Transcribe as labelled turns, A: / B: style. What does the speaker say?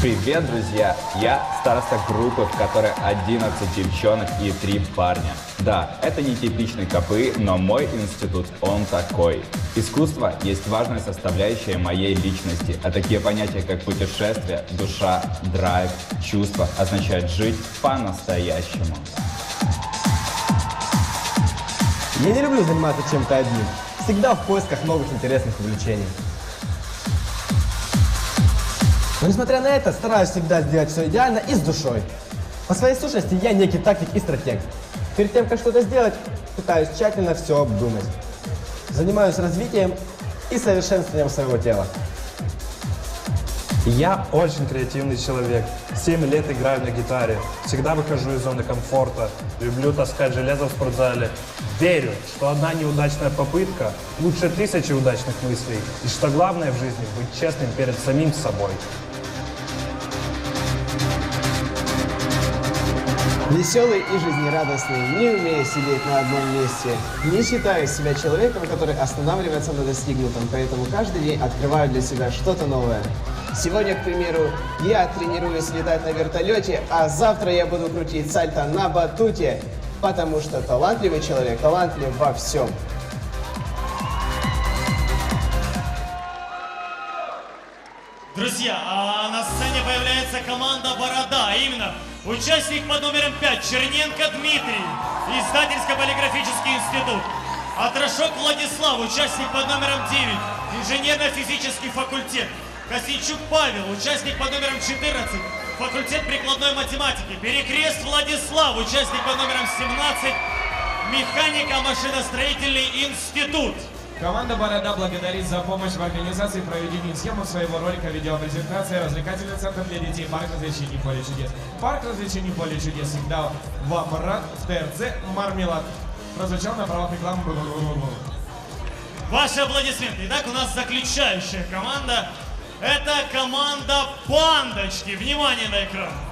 A: Привет, друзья! Я староста группы, в которой 11 девчонок и 3 парня. Да, это не типичный КПИ, но мой институт, он такой. Искусство есть важная составляющая моей личности, а такие понятия, как путешествие, душа, драйв, чувство, означают жить по-настоящему.
B: Я не люблю заниматься чем-то одним. Всегда в поисках новых интересных увлечений. Но несмотря на это, стараюсь всегда сделать все идеально и с душой. По своей сущности я некий тактик и стратег. Перед тем, как что-то сделать, пытаюсь тщательно все обдумать. Занимаюсь развитием и совершенствованием своего тела.
C: Я очень креативный человек. Семь лет играю на гитаре. Всегда выхожу из зоны комфорта. Люблю таскать железо в спортзале. Верю, что одна неудачная попытка лучше тысячи удачных мыслей. И что главное в жизни – быть честным перед самим собой.
B: Веселый и жизнерадостный, не умея сидеть на одном месте. Не считаю себя человеком, который останавливается на достигнутом, поэтому каждый день открываю для себя что-то новое. Сегодня, к примеру, я тренируюсь летать на вертолете, а завтра я буду крутить сальто на батуте, потому что талантливый человек талантлив во всем.
D: Друзья, а на сцене появляется команда «Борода», а именно участник под номером 5 Черненко Дмитрий, издательско-полиграфический институт. Атрашок Владислав, участник под номером 9, инженерно-физический факультет. Косичук Павел, участник под номером 14, факультет прикладной математики. Перекрест Владислав, участник под номером 17, механико-машиностроительный институт.
E: Команда «Борода» благодарит за помощь в организации и проведении съемок своего ролика видеопрезентация «Развлекательный центр для детей. Парк развлечений Поле чудес». Парк развлечений Поле чудес всегда вам рад в ТРЦ «Мармелад». Прозвучал на правах рекламы.
D: Ваши аплодисменты. Итак, у нас заключающая команда. Это команда «Пандочки». Внимание на экран.